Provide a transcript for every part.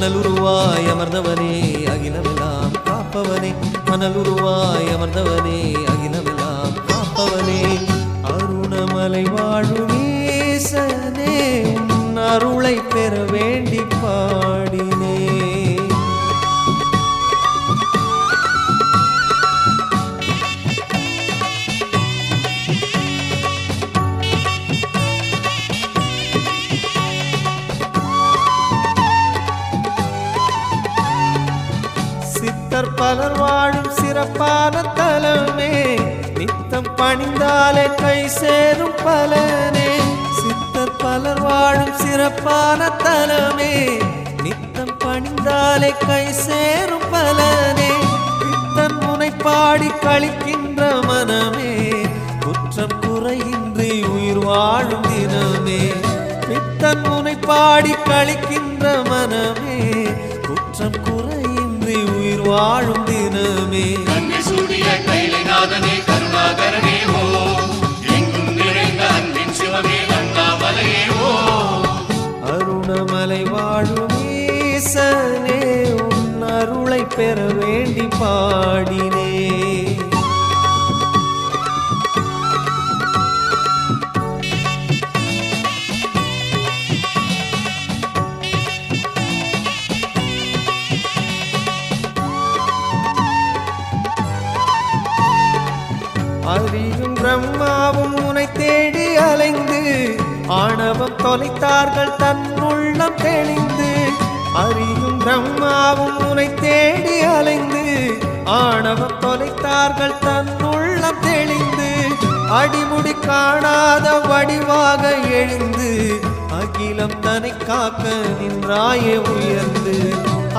மணலுருவாய் அமர்ந்தவனே அகிலமெல்லாம் காப்பவனே. மணலுருவாய் அமர்ந்தவனே அகிலமெல்லாம் காப்பவனே. அருணமலை வாழும் ஈசனே உன் அருளை பெற வேண்டி பாடினேன் பணிந்தாலே கை சேரும் பலனே. சித்தர் பலர் வாழும் சிறப்பான தலமே. நித்தம் பணிந்தாலே கை சேரும் பலனே. பித்தன் முனை பாடி கழிக்கின்ற மனமே. குற்றம் குறையின்றி உயிர் வாழும் தினமே. பித்தன் முனை பாடி கழிக்கின்ற மனமே. குற்றம் குறையின்றி உயிர் வாழும் தினமே. கண்ணி ஓ. எங்கும் நிறைந்த அன்பின் சிவமே அண்ணாமலையே ஓ. அருணமலை வாழும் ஈசனே உன் அருளை பெற வேண்டி பாடினே. அறியும் பிரம்மாவும் உனை தேடி அலைந்து ஆணவம் தொலைத்தார்கள் தன் உள்ளம் தெளிந்து. அறியும் பிரம்மாவும் உனை தேடி அலைந்து ஆணவம் தொலைத்தார்கள் தன் உள்ளம் தெளிந்து. அடிமுடி காணாத வடிவாக எழுந்து அகிலம் தனை காக்க நின்றாயே உயர்ந்து.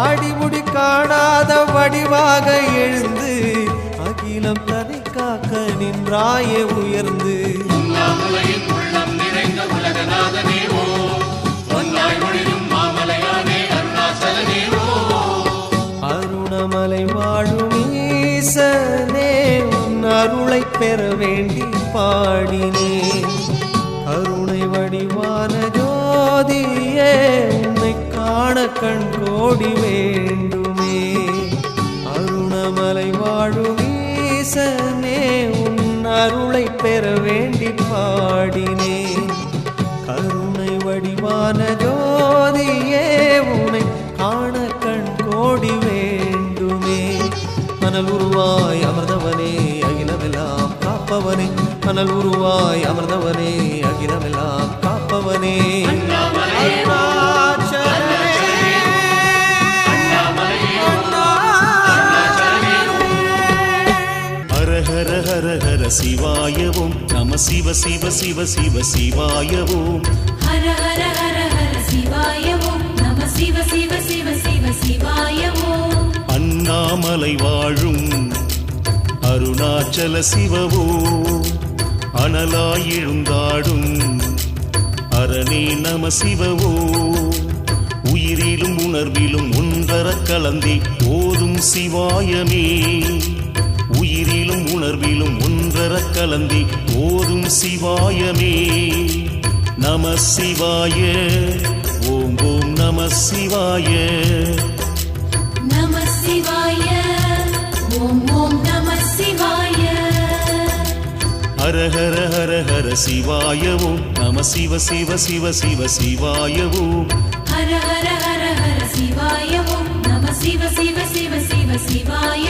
அடிமுடி காணாத வடிவாக எழுந்து அகிலம் தனை காக்க நின்றாயே உயர்ந்து. உள்ளம் நிறைந்த உலகநாதனே ஓ. ஒன்னாய் ஒளிரும் மாமலையானே அருணாசலனே ஓ. அருணமலை வாழும் ஈசனே உன் அருளை பெற வேண்டி பாடினேன் கருணை வடிவான ஜோதியே உன்னை காண கண் கோடி வேண்டுமே மணல் உருவாய் அமர்ந்தவனே அகிலமெல்லாம் காப்பவனே. ஹர ஹர ஹர ஹர சிவாயவும் நம சிவ சிவ சிவ சிவ சிவாயவும். ஹர ஹர ஹர ஹர சிவாய ஓம் நம சிவ சிவ சிவ சிவ சிவாய ஓம் அண்ணாமலை வாழும் அருணாச்சல சிவவோ அனலாயிழுந்தாடும் அரணே நம சிவவோ. உயிரிலும் உணர்விலும் ஒன்றர கலந்தே ஓதும் சிவாயமே. உயிரிலும் உணர்விலும் ஒன்றர கலந்தே ஓதும் சிவாயமே. நம சிவாய ஓம் ஓம் நம சிவாய. நம சிவாய ஓம் ஓம் ஹர ஹர ஹர ஹர சிவாயவும் நம சிவ சிவ சிவ சிவ சிவாயவும். ஹர ஹர ஹர ஹர சிவாய நம சிவ சிவ சிவ சிவ சிவாய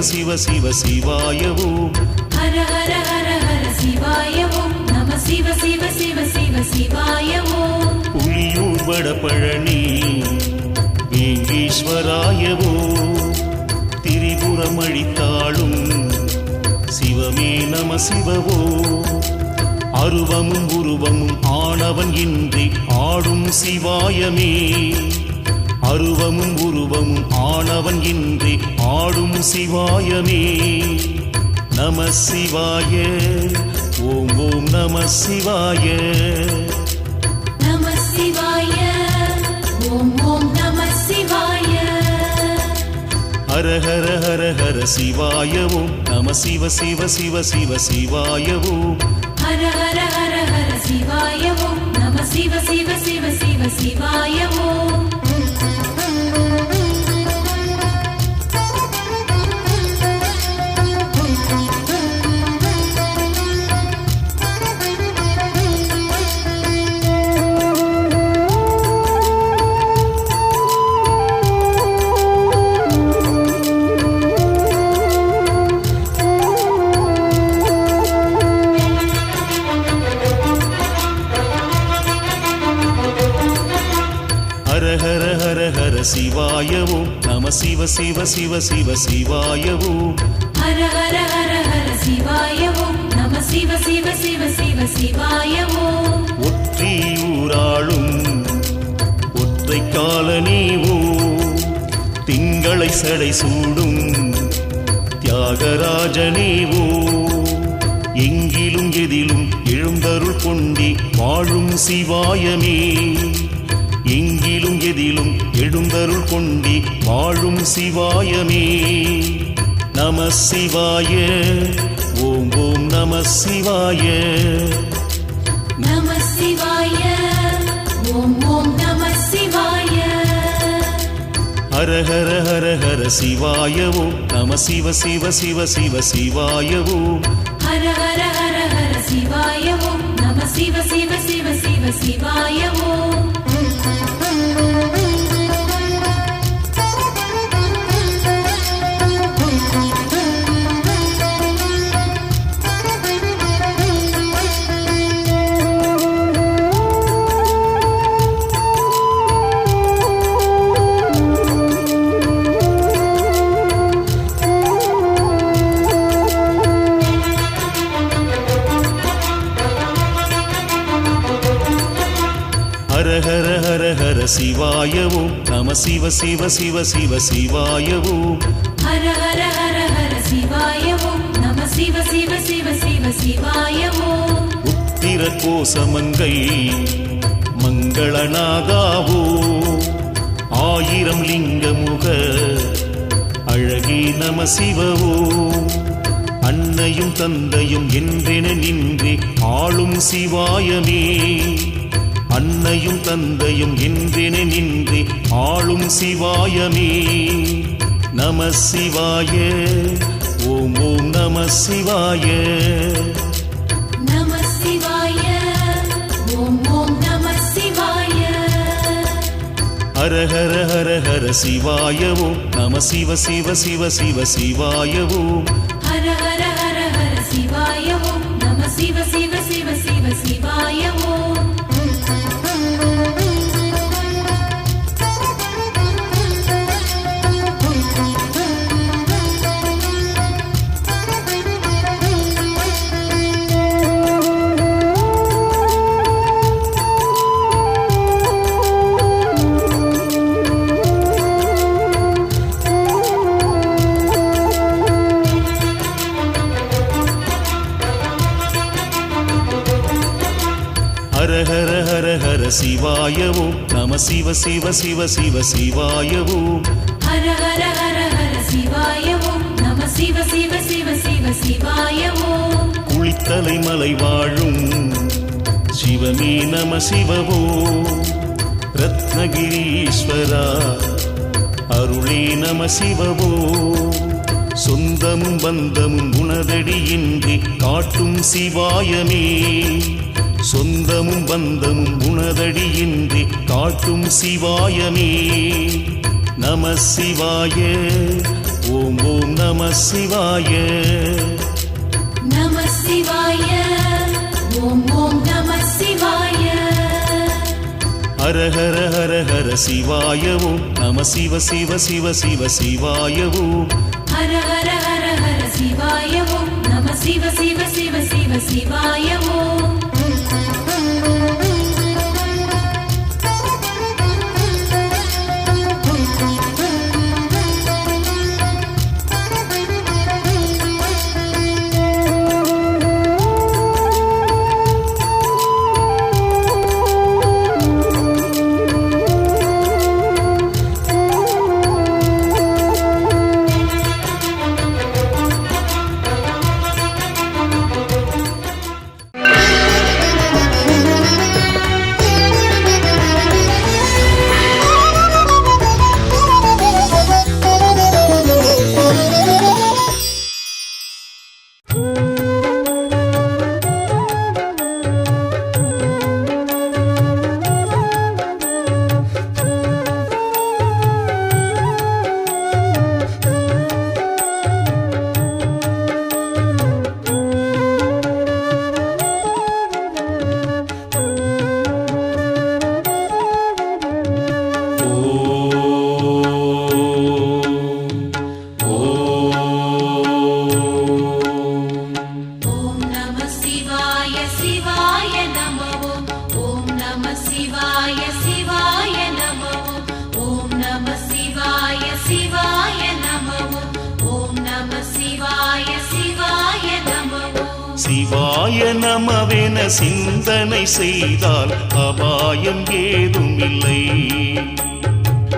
சிவ சிவ சிவ சிவாய ஓம் ஹர ஹர ஹர ஹர சிவாய ஓம் நம சிவ சிவ சிவ சிவ சிவாய ஓம் புலியூர் வடபழனி வேங்கீஸ்வராய ஓம் திரிபுரம் அழித்தாளும் சிவமே நம சிவவோ அருவமும் உருவமும் ஆனவன் இன்றி ஆடும் சிவாயமே. அருவமும் உருவமும் ஆனவன் இன்றி ஆடும் சிவாயமே நம சிவாய. ஓம் ஓம் நம சிவாய. நம சிவாய. ஓம் ஓம் நம சிவாய. ஹர ஹர ஹர ஹர சிவாய ஓம் நம சிவ சிவ சிவ சிவ சிவாய ஓம் ஹர ஹர ஹர ஹர சிவாய ஓம் நம சிவ சிவ சிவ சிவ சிவாய ஓம் சிவாய ஓம் நம சிவ சிவ சிவ சிவ சிவாய ஓம் ஹர ஹர ஹர ஹர சிவாய ஓம் நம சிவ சிவ சிவ சிவ சிவாய ஓம் ஒற்றியூராளும் ஒற்றை காலனீவோ திங்களை சடை சூடும் தியாகராஜனேவோ. எங்கிலும் எதிலும் எழுந்தருள் கொண்டி வாழும் சிவாயமே. எதிலும் எழுந்தருள் கொண்டி வாழும் சிவாயமே. நம சிவாய ஓம் ஓம் நம சிவாய. நம சிவாய ஓம் ஓம் நம சிவாய. ஹர ஹர ஹர ஹர சிவாய ஓம் நம சிவ சிவ சிவ சிவ சிவாய ஓம் ஹர ஹர ஹர ஹர சிவாய ஓம் நம சிவ சிவ சிவ சிவ சிவாய சிவாய ஓம் நம சிவ சிவ சிவ சிவ சிவாய ஓம் ஹர ஹர ஹர ஹர சிவாய ஓம் நம சிவ சிவ சிவ சிவ சிவாய ஓம் உத்திர கோசமங்கை மங்களநாதாவோ ஆயிரம் லிங்கமுக அழகே நம சிவவோ அன்னையும் தந்தையும் என்றென நின்றே ஆளும் சிவாயமே. அன்னையும் தந்தையும் என்றென நின்றே ஆளும் சிவாயமே. நம சிவாய. ஓம் ஓம் நம சிவாய. நம சிவாய. ஓம் ஓம் நம சிவாய. ஹர ஹர ஹர ஹர சிவாய ஓம் நம சிவ சிவ சிவ சிவ சிவாய ஓம் ஹர ஹர ஹர ஹர சிவாய ஓம் நம சிவ சிவ சிவ சிவ சிவாய ஓம் சிவ சிவ சிவ சிவ சிவாய ஓம் ஹர ஹர ஹர ஹர சிவாய ஓம் நம சிவ சிவ சிவ சிவ சிவாய ஓம் குளித்தலை மலை வாழும். சிவமே நம சிவவோ. ரத்னகிரீஸ்வரா அருளே நம சிவவோ. சொந்தமும் பந்தமும் உனதடியின்றி காட்டும் சிவாயமே. சொந்தமும் பந்தமும் உனதடியின்றி காட்டும் சிவாயமே. நம சிவாய ஓம் ஓம் நம சிவாய. நம சிவாய ஓம் ஓம் நம சிவாய. ஹர ஹர ஹர ஹர சிவாய ஓம் நம சிவ சிவ சிவ சிவ சிவாய ஓம் ஹர ஹர ஹர ஹர சிவாய ஓம் நம சிவ சிவ சிவ சிவ சிவாய செய்தால் அபாயம் ஏதுமில்லை.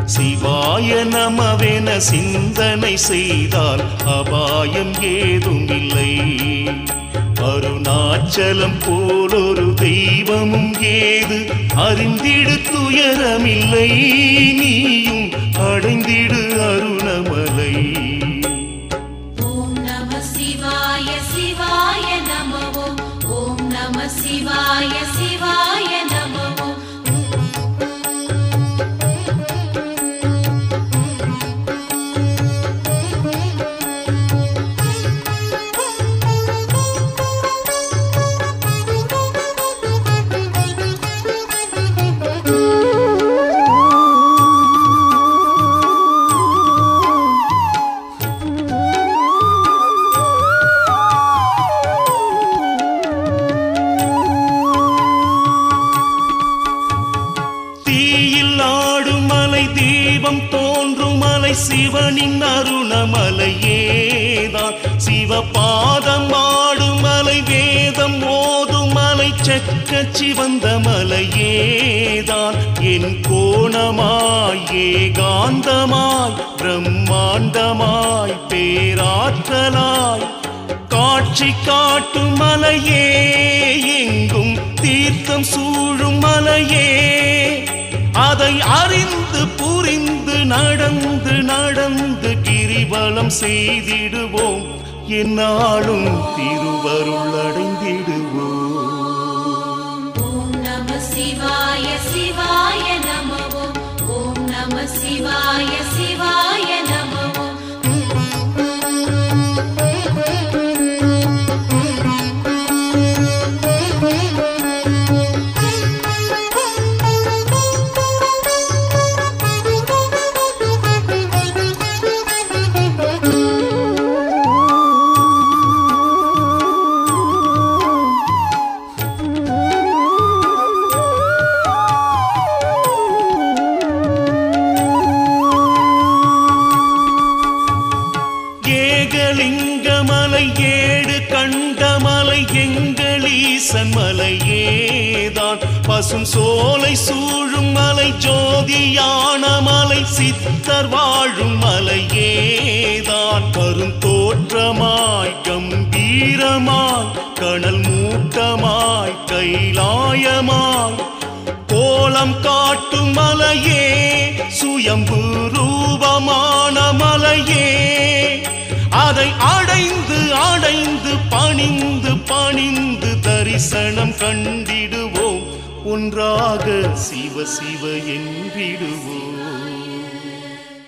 சிவாய நமவென சிந்தனை செய்தால் அபாயம் ஏதுமில்லை. அருணாச்சலம் போலொரு தெய்வமும் ஏது அறிந்திடு துயரமில்லை. நீயும் அடைந்திடு அருணமலை. சிவாய சிவாய நம ஓம் நம சிவாய என் கோணமாய் ஏகாந்தமாய் பிரம்மாண்டமாய் பேராற்றலாய். காட்சி காட்டும் மலையே எங்கும் தீர்த்தம் சூழும் மலையே. அதை அறிந்து புரிந்து நடந்து நடந்து கிரிவலம் செய்திடுவோம். என்னாலும் திருவருள் அடைந்திடுவோம். சிவாய சிவாய சிவாய சிவாய தரிசனம் கண்டிடுவோம். ஒன்றாக சிவ சிவ என்றிடுவோம்.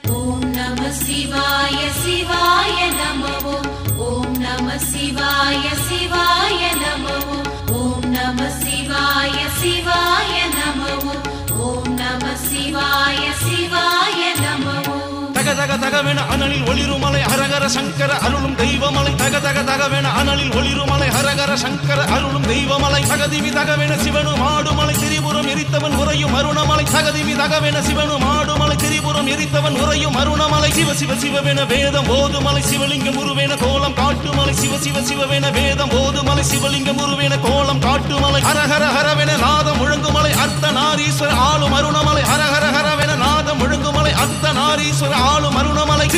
ஓம் நம சிவாய சிவாய நமவோ. ஓம் நம சிவாய சிவாய நமவோ. ஓம் நம சிவாய சிவாய நமவோ. ஓம் நம சிவாய சிவாய நமவோ. தக தக தகவென அனலில் ஒளிருமலை ஹரகர சங்கர அருளும் தெய்வமலை தக தக தகவென அனலில் ஒளிருமலை ஹரகர சங்கர அருளும் தெய்வமலை தகதிவி தகவென சிவனு மாடுமலை திரிபுரம் எரித்தவன் உறையும் அருணமலை தகதிவி தகவென சிவனு மாடுமலை திரிபுரம் எரித்தவன் உறையும் அருணமலை சிவ சிவ சிவவென வேதம் ஓதுமலை சிவலிங்கம் உருவேன கோலம் காட்டுமலை சிவ சிவ சிவவென வேதம் ஓதுமலை சிவலிங்கம் உருவேன கோலம் காட்டுமலை ஹரஹர ஹரவென நாதம் முழங்குமலை அர்த்த நாரீஸ்வர ஆளும் அருணமலை ஹரஹர ஹரவென நாதம் ஒழுங்குமலை அத்த நாரீஸ்வர ஆளும் அருணமலை.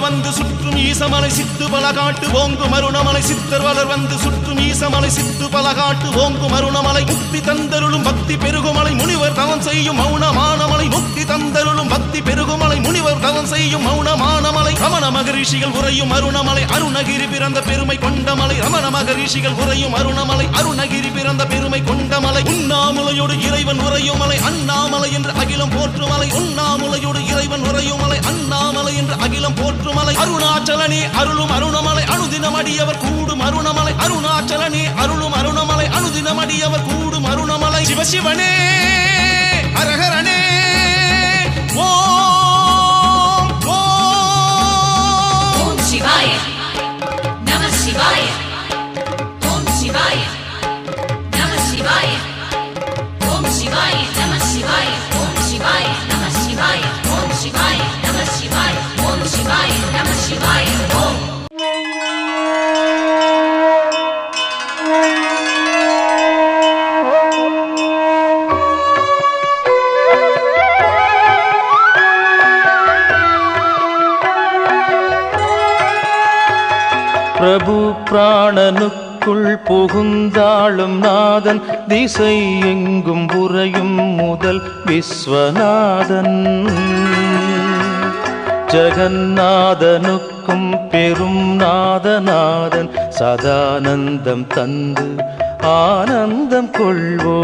வந்து சுற்றும் ஈசமலை சித்து பல காட்டு ஓங்கு மருணமலை சித்தர் வளர் வந்து சுற்றும் ஈசமலை சித்து பல காட்டு ஓங்கு மருணமலை முக்தி தந்தருளும் பக்தி பெருகுமலை. முனிவர் தவம் செய்யும் மௌனமானமலை. முக்தி தந்தருளும் பக்தி பெருகுமலை. முனிவர் தவம் செய்யும் மௌனமானமலை. ரமண மகரிஷிகள் உறையும் அருணமலை அருணகிரி பிறந்த பெருமை கொண்டமலை ரமண மகரிஷிகள் உறையும் அருணமலை அருணகிரி பிறந்த பெருமை கொண்டமலை உண்ணாமலையோடு இறைவன் உறையும் மலை. அண்ணாமலை என்று அகிலம் போற்றுமலை உண்ணாமலையோடு இறைவன் உறையும் மலை. அண்ணாமலை என்று அகிலம் போற்று அருணமலை அருணாச்சலனே அருளும் அருணமலை அனுதினம் அடியவர் கூடும் அருணமலை. அருணாச்சலனே அருளும் அருணமலை அனுதினம் அடியவர் கூடும் அருணமலை. சிவசிவனே அரகரனே ஓம் ஓம். ஓம் சிவாய நம சிவாய ஓம் சிவாய. பிராணனுக்குள் புகுந்தாளும் நாதன் திசை எங்கும் புரையும் முதல் விஸ்வநாதன். ஜெகநாதனுக்கும் பெரும் நாதநாதன் சதானந்தம் தந்து ஆனந்தம் கொள்வோ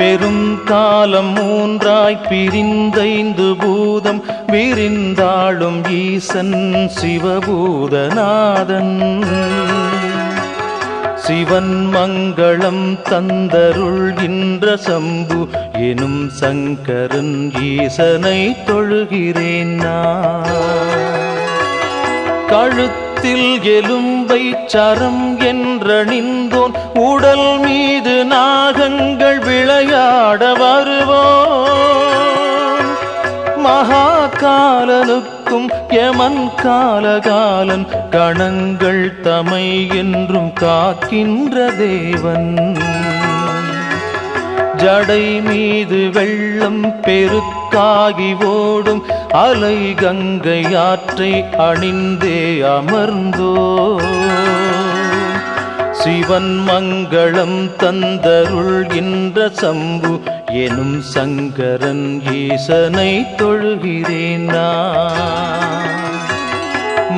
பெரும் காலம் மூன்றாய் பிரிந்தைந்து பூதம் விரிந்தாளும் ஈசன் சிவபூதநாதன். சிவன் மங்களம் தந்தருள்கின்ற சம்பு எனும் சங்கரன் ஈசனை தொழுகிறேன் நான். கழுத்தில் எலும் எலும்பை சரம் என்றணிந்தோன் உடல் மீது நாகங்கள் விளையாட வருவோன். மகாகாலனுக்கும் யமன் காலகாலன் கணங்கள் தமை என்றும் காக்கின்ற தேவன். ஜடை மீது வெள்ளம் பெருக்காகி ஓடும் அலை கங்கை ஆற்றை அணிந்தே அமர்ந்தோ சிவன் மங்களம் தந்தருள்கின்ற சம்பு எனும் சங்கரன் ஈசனை தொழுகிறேன்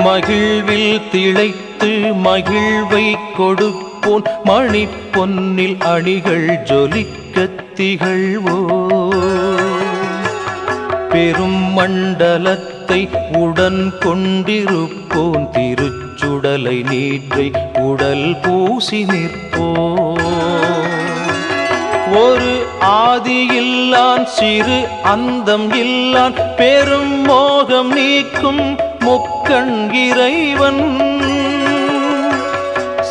மகிழ்வில் திளைத்து மகிழ்வை கொடுப்போன் மணி பொன்னில் அணிகள் ஜொலிக்கத் திகழ்வோ பெரும் மண்டலத்தை உடன் கொண்டிருப்போன் உடலை நீற்றை உடல் பூசி நிற்போ. ஒரு ஆதியில்லான் சிறு அந்தம் இல்லான் பெரும் மோகம் நீக்கும் முக்கண் இறைவன்.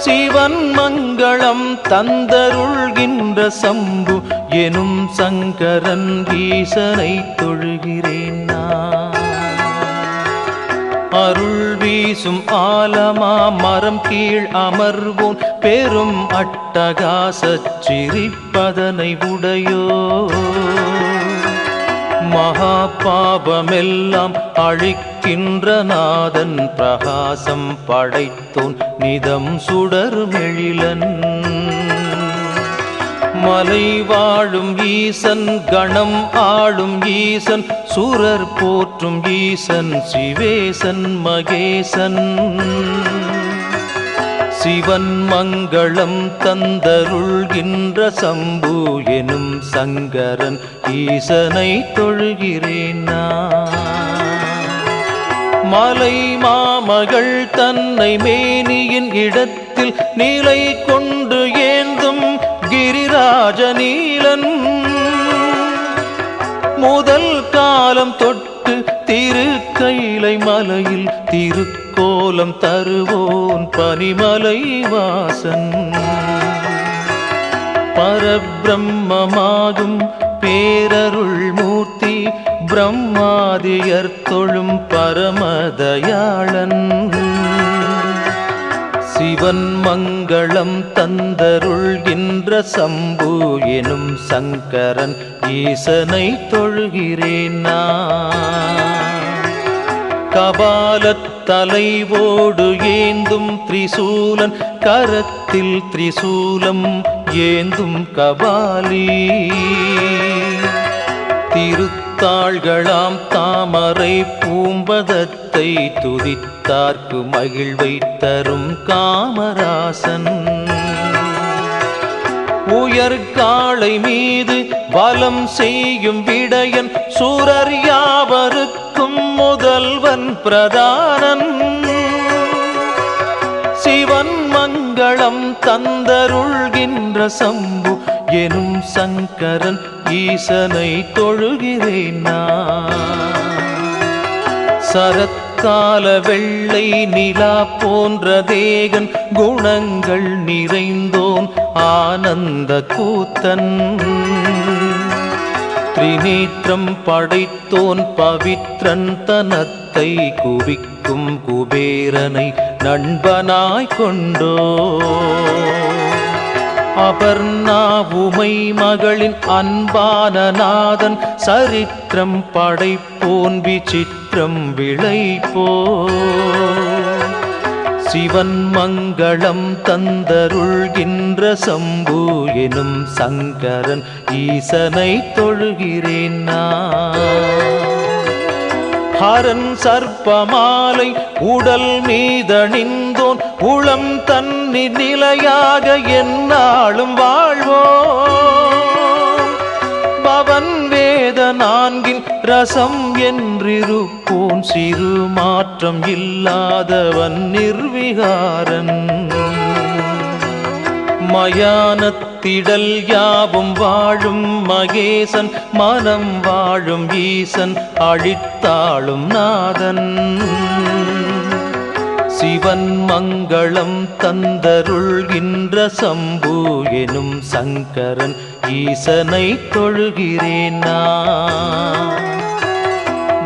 சிவன் மங்களம் தந்தருள்கின்ற சம்பு எனும் சங்கரன் ஈசனை தொழுகிறேன் நான். அருள் வீசும் ஆலமா மரம் கீழ் அமர்வோம் பெரும் அட்டகாசச் சிரிப்பதனை உடையோ. மகா பாபமெல்லாம் அழிக்கின்ற நாதன் பிரகாசம் படைத்தோன் நிதம் சுடர்மெழிலன் மலை வாழும் ஈசன் கணம் ஆளும் ஈசன் சுரர் போற்றும் ஈசன் சிவேசன் மகேசன். சிவன் மங்களம் தந்தருள்கின்ற சம்பு எனும் சங்கரன் ஈசனை தொழுகிறேன் மலை மாமகள் தன்னை மேனியின் இடத்தில் நிலை கொண்டு ராஜநீலன். முதல் காலம் தொட்டு திருக்கைலை மலையில் திருக்கோலம் தருவோன் பனிமலை வாசன். பரபிரம்மமாகும் பேரருள் மூர்த்தி பிரம்மாதியர் தொழும் பரமதயாளன் சிவன் மங்களம் தந்தருள்கின்ற சம்பு எனும் சங்கரன் ஈசனை தொழுகிறேன் நான். கபாலத் தலைவோடு ஏந்தும் திரிசூலன் கரத்தில் திரிசூலம் ஏந்தும் கபாலி. திருத்தாள்களாம் தாமரை பூம்பதத்தை துதித்தார்க்கு மகிழ்வை தரும் காமராசன். உயர்காளை மீது வலம் செய்யும் விடயன் சூரர் யாவருக்கும் முதல்வன் பிரதானன். சிவன் மங்களம் தந்தருள்கின்ற சம்பு எனும் சங்கரன் ஈசனை தொழுகிறேன் நான். கால வெள்ளை நிலா போன்ற தேகன் குணங்கள் நிறைந்தோன் ஆனந்த கூத்தன். திரிநேற்றம் படைத்தோன் பவித்ரன் தனத்தை குவிக்கும் குபேரனை நண்பனாய் கொண்டோ. அபர்ணா உமை மகளின் அன்பான நாதன் சரித்திரம் படைப்போன் விசித்த விசித்திரம் விளைப்போ சிவன் மங்களம் தந்தருள்கின்ற சம்பு எனும் சங்கரன் ஈசனை தொழுகிறேன் நான். ஹரன் சர்ப்பமாலை உடல் மீதணிந்தோன் உளம் தன்னி நிலையாக என்னாலும் வாழ்வோ பவன் வேத நான்கின் ரசம் என்றிருப்போன் சிறு மாற்றம் இல்லாதவன் நிர்விகாரன் மயானத்திடல் யாவும் வாழும் மகேசன் மனம் வாழும் ஈசன் அழித்தாளும் நாதன். சிவன் மங்களம் தந்தருள்கின்ற சம்பு எனும் சங்கரன் ஈசனை தொழுகிறேன் நான்.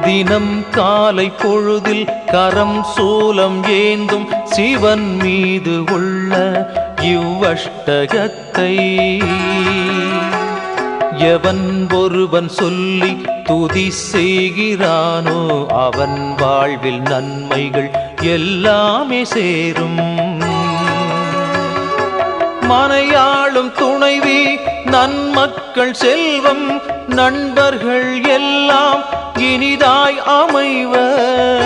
தினம் காலை பொழுதில் கரம் சூலம் ஏந்தும் சிவன் மீது உள்ள இவ்வஷ்டகத்தை எவன் ஒருவன் சொல்லி துதி செய்கிறானோ அவன் வாழ்வில் நன்மைகள் எல்லாமே சேரும். மனையாளும் துணைவி நன்மக்கள் செல்வம் நண்பர்கள் எல்லாம் இனிதாய் அமைவர்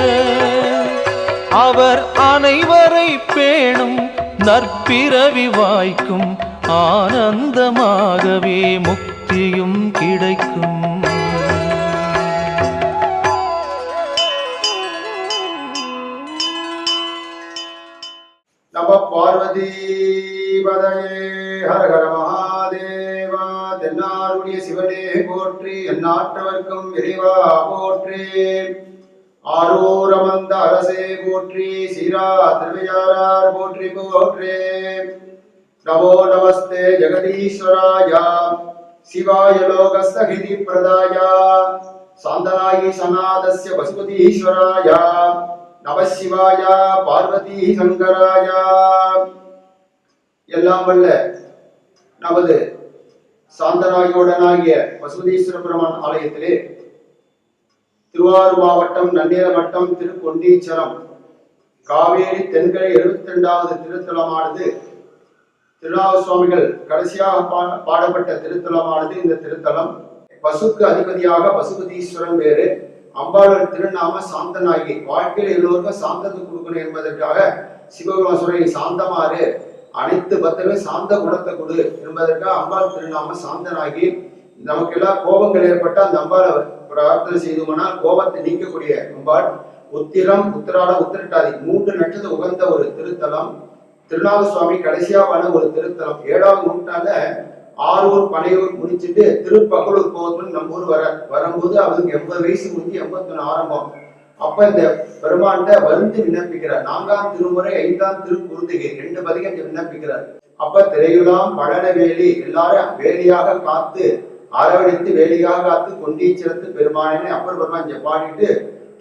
அவர் அனைவரை பேணும் நற்பிறவி வாய்க்கும் ஆனந்தமாகவே முக்தியும் கிடைக்கும். பார்வதி ஹரஹர மகாதேவா தென்னாருடைய சிவனே போற்றி எந்நாட்டவர்க்கும் இறைவா போற்றி. ஆரோரமந்த அரசே போற்றி சீரா திருவையாரார் போற்றி போற்றே. நமோ நமஸ்தே ஜெகதீஸ்வராயா சிவாய லோகஸ்தகிதி பிரதாய சாந்தராயி சநாதஸ்ய பசுபதீஸ்வராய பார்வதி சங்கராயா. எல்லாம் வல்ல நமது சாந்தராயோடனாகிய வசுதீஸ்வர பெருமான் ஆலயத்திலே திருவாரூர் மாவட்டம் நன்னீர வட்டம் திருக்கொண்டீச்சரம் காவேரி தென்கரை எழுபத்தி ரெண்டாவது திருத்தலமானது திருநாவு சுவாமிகள் கடைசியாக பாடப்பட்ட திருத்தலமானது இந்த திருத்தலம். பசுக்கு அதிபதியாக பசுபதீஸ்வரன் வேறு. அம்பாளர் திருநாம சாந்தனாகி வாழ்க்கையில் எல்லோருக்கும் சாந்தத்தை கொடுக்கணும் என்பதற்காக சிவபெருமான் சொல்ற சாந்தமாறு அனைத்து பக்தர்களும் சாந்த குணத்தை கொடு என்பதற்காக அம்பாள் திருநாம சாந்தனாகி நமக்கு எல்லாம் கோபங்கள் ஏற்பட்டா அந்த அம்பாளை பிரார்த்தனை செய்தோம்னால் கோபத்தை நீக்கக்கூடிய அம்பாள். உத்திரம் உத்திராட உத்திரட்டாதி மூன்று நட்சத்திரம் உகந்த ஒரு திருத்தலம். திருநாக சுவாமி கடைசியாவான ஒரு திருத்தலம். ஏழாவது நூற்றாண்டுல ஆரூர் பனையூர் முடிச்சுட்டு திருப்பகலூர் போகணும்னு நம்ம ஊர் வர வரும்போது அவருக்கு எண்பது வயசு முடிஞ்சு எண்பத்தொன்னு ஆரம்பம். அப்ப இந்த பெருமாண்ட வந்து விண்ணப்பிக்கிறார். நான்காம் திருமுறை ஐந்தாம் திருக்குருந்திகை ரெண்டு பதிகம் விண்ணப்பிக்கிறார். அப்ப திரையுலாம் பழன வேலி எல்லாரும் வேலியாக காத்து அரவணைத்து வேலியாக காத்து கொண்டீச்சிறத்து பெருமானே அப்பர் பெருமான் இங்க பாடிட்டு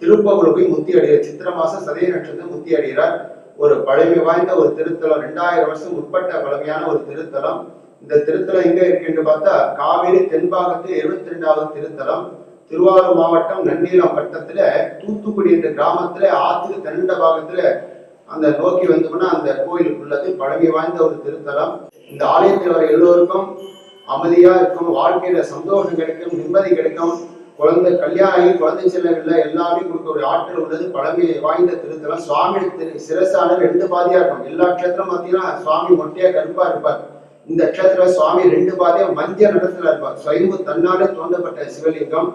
திருப்பகுல போய் முத்தி அடைகிறார். சித்திர மாசம் சதய நட்சத்திரம் முத்தி அடைகிறார். ஒரு பழமை வாய்ந்த ஒரு திருத்தலம் ரெண்டாயிரம் வருஷம் உட்பட்ட பழமையான ஒரு திருத்தலம். இந்த திருத்தலம் எங்க இருக்கு என்று பார்த்தா காவேரி தென்பாகத்தில் இருபத்தி ரெண்டாவது திருத்தலம் திருவாரூர் மாவட்டம் நன்னீலம் வட்டத்துல தூத்துக்குடி என்ற கிராமத்துல ஆத்துக்கு தென்னண்ட பாகத்துல அந்த நோக்கி வந்தோம்னா அந்த கோயிலுக்கு உள்ளது பழமை வாய்ந்த ஒரு திருத்தலம். இந்த ஆலயத்தில் வர எல்லோருக்கும் அமைதியா இருக்கும் வாழ்க்கையில சந்தோஷம் கிடைக்கும் நிம்மதி கிடைக்கும். குழந்தை கல்யாணம் குழந்தை செல்லங்கள்ல எல்லாமே கொடுக்கக்கூடிய ஆற்றல் உள்ளது பழமை வாய்ந்த திருத்தலம். சுவாமி திரு சிரசான ரெண்டு பாதியா இருக்கும் எல்லா கஷேத்திரம் பார்த்தீங்கன்னா சுவாமி மொட்டையா கருப்பா இருப்பார். இந்த க்ஷேத்திர சுவாமி ரெண்டு பாதியா மஞ்சள் நடத்துல இருப்பார் சுயம்பு தன்னாலே தோண்டப்பட்ட சிவலிங்கம்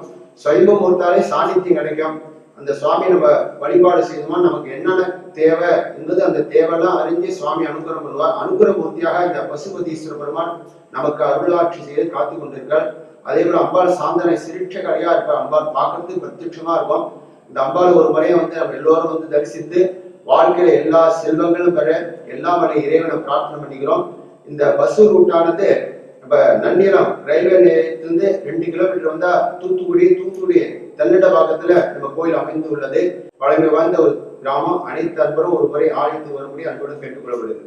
சுயம்பு மூர்த்தாலே சாநித்தியம் கிடைக்கும். அந்த சுவாமி நம்ம வழிபாடு செய்யணுமா? நமக்கு என்னென்ன தேவை என்பது அந்த தேவையெல்லாம் அறிஞ்சு சுவாமி அனுகிரகம் பண்ணுவார். அனுகிரக மூர்த்தியாக இந்த பசுபதீஸ்வர பெருமான் நமக்கு அருளாட்சி செய்து காத்து கொண்டிருக்கார். அதே போல அம்பாள் சாந்தனை சிரிட்சகரையா இருப்பார் அம்பாள் பார்க்கறதுக்கு பிரத்யட்சமா இருக்கும். இந்த அம்பாள் ஒரு முறையை வந்து நம்ம எல்லோரும் வந்து தரிசித்து வாழ்க்கையில எல்லா செல்வங்களும் பெற எல்லா வரை இறைவனை பிரார்த்தனை பண்ணிக்கிறோம். இந்த பஸ் ரூட்டானது நம்ம நன்னீரம் ரயில்வே நிலையத்திலிருந்து ரெண்டு கிலோமீட்டர் வந்தா தூத்துக்குடி தூத்துக்குடி தன்னிட பாக்கத்துல நம்ம கோயில் அமைந்து உள்ளது பழமை வாய்ந்த ஒரு கிராமம். அனைத்து அன்பரும் ஒரு முறை ஆலயத்துக்கு வரும்படி அன்புடன் கேட்டுக்கொள்ளப்படுகிறது.